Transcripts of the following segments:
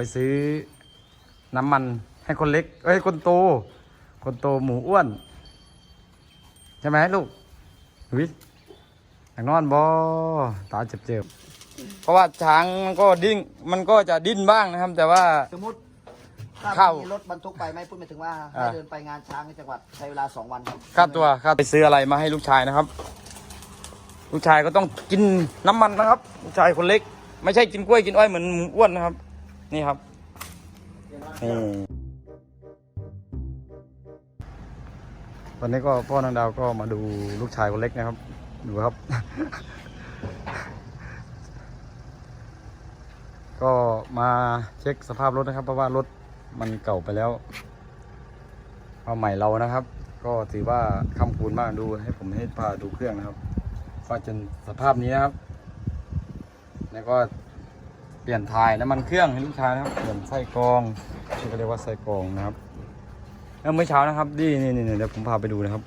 ไปซื้อน้ำมันให้คนเล็ก เอ้ย คนโต คนโตหมูอ้วน ใช่ไหมลูกวิอยากนอนบอตาเจ็บๆเพราะว่าช้างมันก็ดิ้นมันก็จะดิ้นบ้างนะครับ แต่ว่า สมมติถ้าเข้ามี รถบรรทุกไปไม่พูดหมายถึงว่าอ่าให้เดินไปงานช้างในจังหวัดใช้เวลาสองวันครับค่าตัวค่าไปซื้ออะไรมาให้ลูกชายนะครับ ลูกชายก็ต้องกินน้ำมันนะครับ ลูกชายคนเล็ก ไม่ใช่กินกล้วยกินอ้อยเหมือนหมูอ้วนนะครับ นี่ครับนี่วันนี้ก็พ่อนางดาวก็มาดูลูกชายคนเล็กนะครับ ดูครับ ก็มาเช็คสภาพรถนะครับ เพราะว่ารถมันเก่าไปแล้วเอาใหม่เรานะครับ ก็ถือว่าคำคูณมากดูให้ผมให้พาดูเครื่องนะครับก็จนสภาพนี้นะครับ แล้วก็ ปลี่ยนถ่ายน้ำมันเครื่องให้ลูกชายนะครับเปลี่ยนไส้กรองที่เขาเรียกว่าไส้กรองนะครับแล้วเมื่อเช้านะครับนี่นี่นี่เดี๋ยวผมพาไปดูนะครับ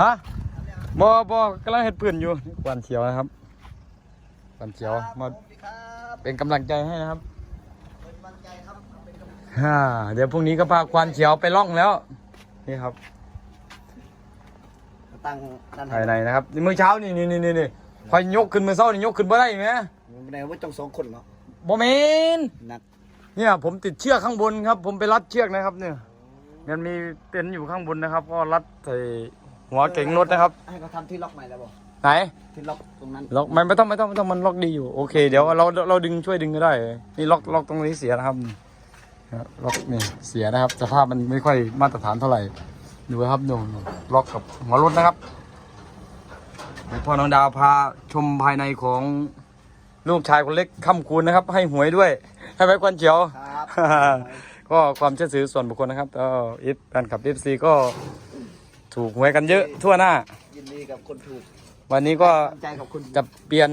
ฮะบอบอกำลังเห็ดเปื่อนอยู่นี่ควันเขียวนะครับควันเขียวมาสวัสดีครับเป็นกำลังใจให้นะครับเป็นกำลังใจครับเป็นกำลังใจฮ่าเดี๋ยวพรุ่งนี้ก็พาควันเขียวไปล่องแล้วนี่ครับตั้งนั่นภายในนะครับนี่มื้อเช้านี่นี่นี่นี่นี่คอยยกขึ้นมือเช้านี่ยกขึ้นบ่ได้ไหม ในว่าต้องสองคนเนาะบ่เมนหนักเนี่ยผมติดเชือกข้างบนครับ ผมไปรัดเชือกนะครับ เนี่ยมันมีเต็นท์อยู่ข้างบนนะครับ ก็รัดใส่หัวเก๋งรถนะครับ ให้เขาทำที่ล็อกใหม่แล้วบอกไหนที่ล็อกตรงนั้นล็อกไม่ไม่ต้องไม่ต้องไม่ต้องมันล็อกดีอยู่โอเคเดี๋ยวเราเราดึงช่วยดึงก็ได้ นี่ล็อกล็อกตรงนี้เสียนะครับนะครับล็อกนี่เสียนะครับสภาพมันไม่ค่อยมาตรฐานเท่าไหร่ดูครับดูล็อกกับหัวรถนะครับเดี๋ยวพ่อน้องดาวพาชมภายในของ ลูกชายคนเล็กค่ำคูณนะครับ ให้หวยด้วย ให้ไว้ควันเขียว ครับ ก็ความเชื่อถือส่วนบุคคลนะครับก็อิฟแฟนคลับเอฟซีก็ถูกหวยกันเยอะทั่วหน้า ยินดีกับคนถูกวันนี้ก็กำลังใจกับคุณจะเปลี่ยน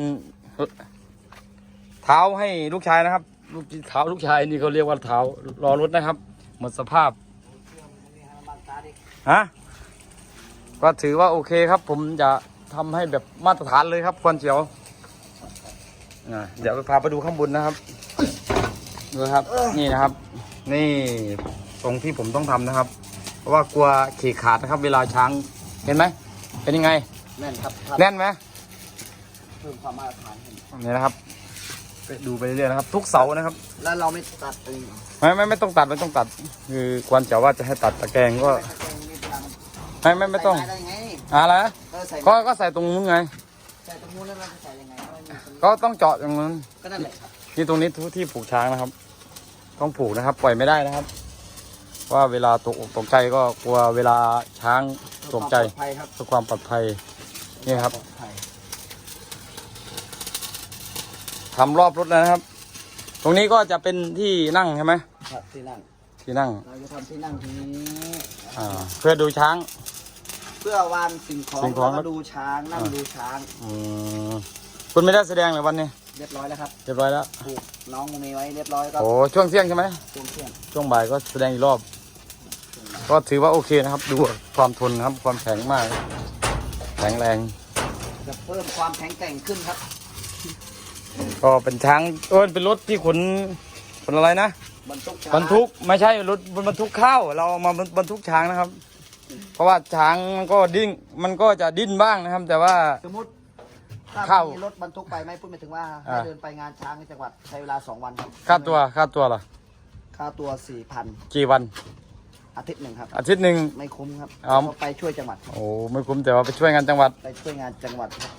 เท้าให้ลูกชายนะครับ ลูกเท้าลูกชายนี่เขาเรียกว่าเท้ารอรถนะครับ หมดสภาพฮะก็ถือว่าโอเคครับ ผมจะทำให้แบบมาตรฐานเลยครับควันเฉียว อะเดี๋ยวไปพาไปดูข้างบนนะครับดูครับนี่นะครับ นี่ตรงที่ผมต้องทำนะครับ เพราะว่ากลัวขีดขาดนะครับ เวลาช้างเห็นไหมเป็นยังไง แน่นครับครับแน่นไหมเพิ่มความมาตรฐานให้นี่นะครับไปดูไปเรื่อยๆนะครับ ทุกเสานะครับ แล้วเราไม่ตัดเองไม่ไม่ไม่ต้องตัดไม่ต้องตัด คือควรจะว่าจะให้ตัดตะแกรงก็ไม่ไม่ไม่ต้องใส่ได้ยังไงอะไรนะก็ใส่ก็ก็ใส่ตรงนู้นไงใส่ตรงนู้นแล้วเราจะใส่ยังไงไม่มีคน ก็ต้องเจาะอย่างนั้นก็นั่นแหละครับที่ตรงนี้ทุกที่ผูกช้างนะครับ ต้องผูกนะครับ ปล่อยไม่ได้นะครับเพราะว่าเวลาตกอกตกใจก็กลัวเวลาช้างตกใจเพื่อความปลอดภัยครับเพื่อความปลอดภัย นี่ครับปลอดภัยทำรอบรถแล้วนะครับ ตรงนี้ก็จะเป็นที่นั่งใช่ไหมครับที่นั่งที่นั่งเราจะทำที่นั่งทีนี้ อ่าเพื่อดูช้าง เพื่อวางสิ่งของสิ่งของ แล้วก็ดูช้างนั่งอ่าดูช้าง อืม คุณไม่ได้แสดงเลยวันนี้เรียบร้อยแล้วครับเรียบร้อยแล้วผูกน้องมีไว้เรียบร้อยก็โอ้ช่วงเที่ยงใช่ไหมช่วงเที่ยงช่วงบ่ายก็แสดงอีกรอบ ก็ถือว่าโอเคนะครับ ดูความทนนะครับความแข็งมาก แข็งแรงจะเพิ่มความแข็งแกร่งขึ้นครับ ก็เป็นช้างเออเป็นรถที่ขนขนอะไรนะบรรทุกช้างบรรทุกไม่ใช่รถบรรทุกข้าวเราเอามาบรรทุกช้างนะครับ เพราะว่าช้างมันก็ดิ้นมันก็จะดิ้นบ้างนะครับ แต่ว่าสมมติ ถ้าเข้ามีรถบรรทุกไปไม่พูดหมายถึงว่าให้อ่าเดินไปงานช้างในจังหวัดใช้เวลาสองวันครับค่าตัวค่าตัวล่ะค่าตัวสี่พันกี่วัน อาทิตย์หนึ่งครับ อาทิตย์หนึ่งไม่คุ้มครับเอาก็ไปช่วยจังหวัดครับโอ้ไม่คุ้มแต่ว่าไปช่วยงานจังหวัดไปช่วยงานจังหวัดครับ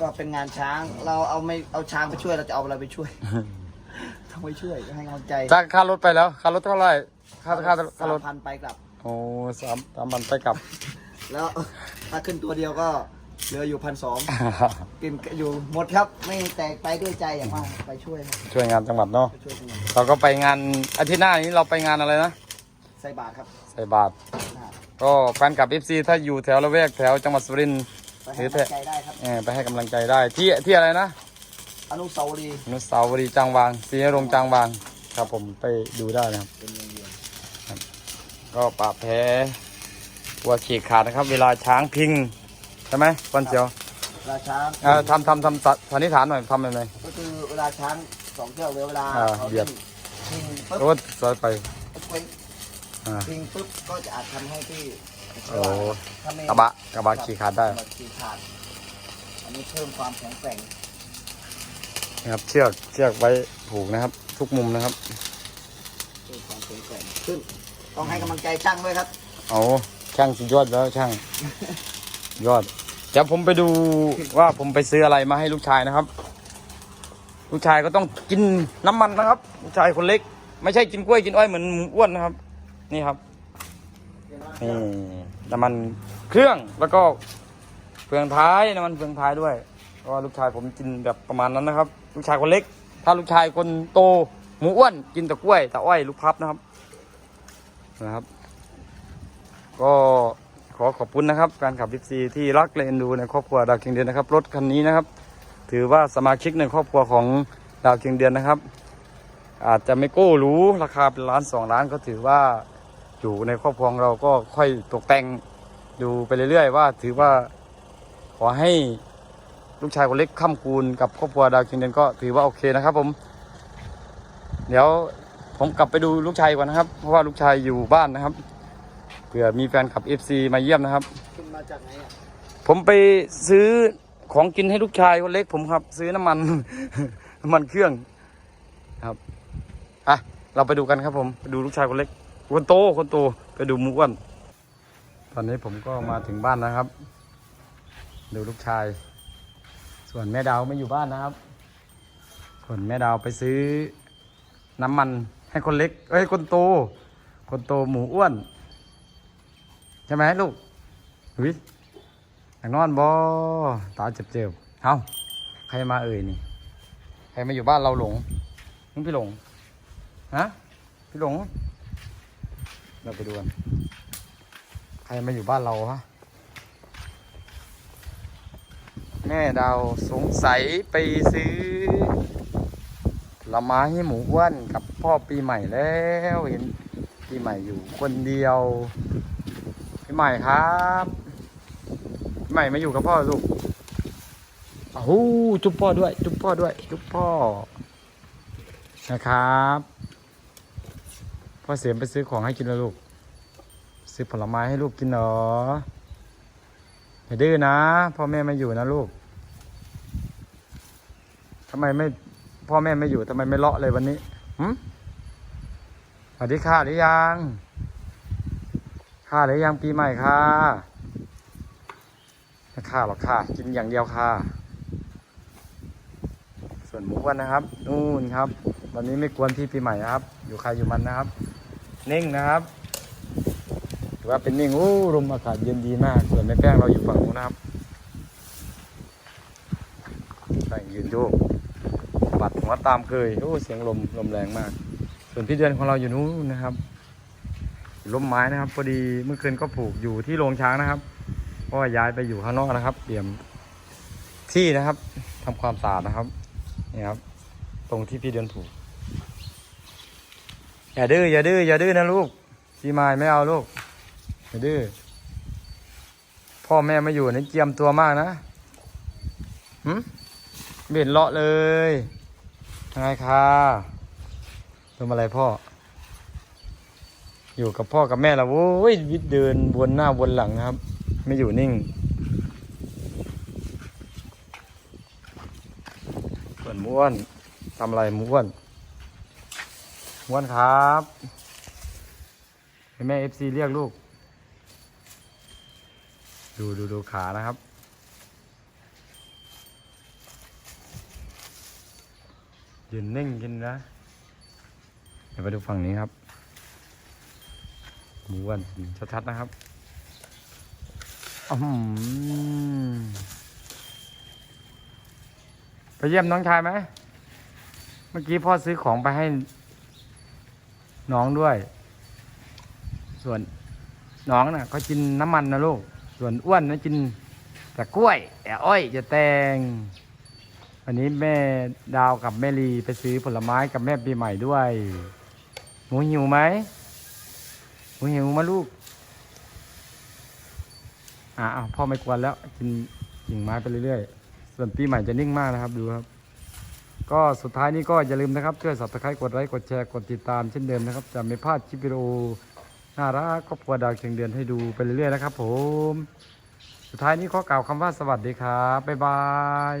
ก็เป็นงานช้าง เราเอาไม่เอาช้างไปช่วยเราจะเอาอะไรไปช่วยต้องไปช่วยให้กำลังใจจ้างค่ารถไปแล้วค่ารถเท่าไหร่ค่าค่าค่ารถพันไปกลับโอ้สามสามพันไปกลับ แล้วถ้าขึ้นตัวเดียวก็ เหลืออยู่พันสองกินอยู่หมดครับ ไม่แตกไปด้วยใจอย่างว่าไปช่วยครับช่วยงานจังหวัดเนาะไปช่วยจังหวัดเราก็ไปงานอาทิตย์หน้านี้เราไปงานอะไรนะใส่บาตรครับใส่บาตรอ่าก็แฟนกับ FC ถ้าอยู่แถวละแวกแถวจังหวัดสุรินทร์ ไปให้กำลังใจได้ครับ เออไปให้กำลังใจได้ที่ที่อะไรนะอนุสาวรีย์อนุสาวรีย์จางวางศรีนรงค์จางวาง ครับผมไปดูได้นะครับ เป็นเมืองเดียวก็ปราบแพ้กลัวฉีกขาดนะครับ เวลาช้างพิงใช่ไหมวันเสียวเวลาช้างเออทำทำทำสันนิษฐานหน่อยทำยังไง ก็คือเวลาช้างสองเชือกเวลาอ่าเขาเหยียเล่บนพิงปุ๊บรถซอยไปเว้ยอ่าพิงปุ๊บก็จะอาจทำให้พี่โอ้ถ้าไม่กระบะกระบะขี่ขาดได้กระบะขี่ขาดอันนี้เพิ่มความแข็งแกร่งนะครับ เชือกเชือกไว้ผูกนะครับ ทุกมุมนะครับเพิ่มความแข็งแกร่งขึ้น ต้องให้กำลังใจช่างด้วยครับ เอาช่างสุดยอดแล้วช่าง ยอด เดี๋ยวผมไปดูว่าผมไปซื้ออะไรมาให้ลูกชายนะครับ ลูกชายก็ต้องกินน้ำมันนะครับ ลูกชายคนเล็ก ไม่ใช่กินกล้วยกินอ้อยเหมือนหมูอ้วนนะครับ นี่ครับนี่น้ำมันเครื่องแล้วก็เฟืองท้ายน้ำมันเฟืองท้ายด้วยก็ลูกชายผมกินแบบประมาณนั้นนะครับ ลูกชายคนเล็ก ถ้าลูกชายคนโตหมูอ้วน กินแต่กล้วยแต่อ้อย ลูกพับนะครับนะครับ ก็ ขอขอบคุณนะครับการขับวิซีที่รักและเอ็นดูในครอบครัวดาวเคียงเดือนนะครับรถคันนี้นะครับ ถือว่าสมาชิกในครอบครัวของดาวเคียงเดือนนะครับ อาจจะไม่โก้รู้ราคาเป็นล้านสองล้านก็ถือว่าอยู่ในครอบครัวของเราก็ค่อยตกแต่งดูไปเรื่อยๆ ว่าถือว่าขอให้ลูกชายคนเล็กข้ามคูณกับครอบครัวดาวเคียงเดือนก็ถือว่าโอเคนะครับผม เดี๋ยวผมกลับไปดูลูกชายก่อนนะครับ เพราะว่าลูกชายอยู่บ้านนะครับ ผื่อมีแฟนคลับ FC มาเยี่ยมนะครับขึ้นมาจากไหนอะผมไปซื้อของกินให้ลูกชายคนเล็กผมครับ ซื้อน้ำมัน น้ำมันเครื่องครับอะเราไปดูกันครับ ผมไปดูลูกชายคนเล็กคนโตคนโตไปดูหมูอ้วนตอนนี้ผมก็มาถึงบ้านนะครับ ดูลูกชาย ส่วนแม่ดาวไม่อยู่บ้านนะครับส่วนแม่ดาวไปซื้อน้ำมันให้คนเล็ก เอ้ยคนโต คนโตหมูอ้วน ใช่ไหมลูกวิอยากนอนบอตาเจ็บๆเอ้าใครมาเอ่ยนี่ ใครมาอยู่บ้านเราหลงมึงพี่หลงฮะพี่หลง เราไปดูกันใครมาอยู่บ้านเราฮะแม่ดาวสงสัยไปซื้อละไม้ให้หมูอ้วนกับพ่อปีใหม่แล้วเห็นปีใหม่อยู่คนเดียว ใหม่ครับพี่ใหม่มาอยู่กับพ่อลูกอ้าวจุ๊บพ่อด้วย จุ๊บพ่อด้วย จุ๊บพ่อ นะครับพ่อเสียมไปซื้อของให้กินแล้วลูก ซื้อผลไม้ให้ลูกกินเหรออย่าดื้อนะพ่อแม่ไม่อยู่นะลูกทำไมไม่พ่อแม่ไม่อยู่ทำไมไม่เลาะเลยวันนี้หืมสวัสดีค่ะหรือยัง ค่าหรือยังปีใหม่ค่ะไม่ค่าหรอกค่ะ กินอย่างเดียวค่ะ ส่วนหมูอ้วนนะครับ นู่นครับ วันนี้ไม่กวนพี่ปีใหม่นะครับ อยู่ใครอยู่มันนะครับ นิ่งนะครับถือว่าเป็นนิ่งโอ้ลมอากาศเย็นดีมาก ส่วนแม่แป้งเราอยู่ฝั่งนู้นนะครับใส่ยืนโยกปัดหัวตามเคยโอ้เสียงลมลมแรงมาก ส่วนพี่เดือนของเราอยู่นู้นนะครับ ล้มไม้นะครับพอดีเมื่อคืนก็ผูกอยู่ที่โรงช้างนะครับเพราะว่าย้ายไปอยู่ข้างนอกนะครับเตรียมที่นะครับทำความสะอาดนะครับนี่ครับ ตรงที่พี่เดือนผูก อย่าดื้ออย่าดื้ออย่าดื้อนะลูกพี่ไม้ไม่เอาลูกอย่าดื้อพ่อแม่ไม่อยู่นี่เจียมตัวมากนะหืมเบ็นเลาะเลยยังไงคะทำอะไรพ่อ อยู่กับพ่อกับแม่แล้วโว้ยวิทเดินวนหน้าวนหลังนะครับ ไม่อยู่นิ่ง ส่วนม้วนทำอะไรม้วนม้วนครับแม่เอฟซีเรียกลูก ดูดูดูขานะครับยืนนิ่งกินนะ เดี๋ยวไปดูฝั่งนี้ครับ หมูอ้วนชัดๆนะครับอไปเยี่ยมน้องชายไหม เมื่อกี้พ่อซื้อของไปให้ น้องด้วย ส่วนน้องน่ะก็กินน้ำมันนะลูก ส่วนอ้วนนะกินแต่กล้วยแต่อ้อยจะแตงวันนี้แม่ดาวกับแม่ลีไปซื้อผลไม้กับแม่ปีใหม่ด้วย หมูหิวไหม หมูหิวมาลูก อ่าพ่อไม่กวนแล้ว กินกิ่งไม้ไปเรื่อยๆ ส่วนปีใหม่จะนิ่งมากนะครับดูครับ ก็สุดท้ายนี้ก็อย่าลืมนะครับช่วย subscribe กดไลค์กดแชร์กดติดตามเช่นเดิมนะครับ จะไม่พลาดคลิปวิดีโอน่ารักครอบครัวดาวเชียงเดือนให้ดูไปเรื่อยๆนะครับผม สุดท้ายนี้ขอกล่าวคำว่าสวัสดีครับบ๊ายบาย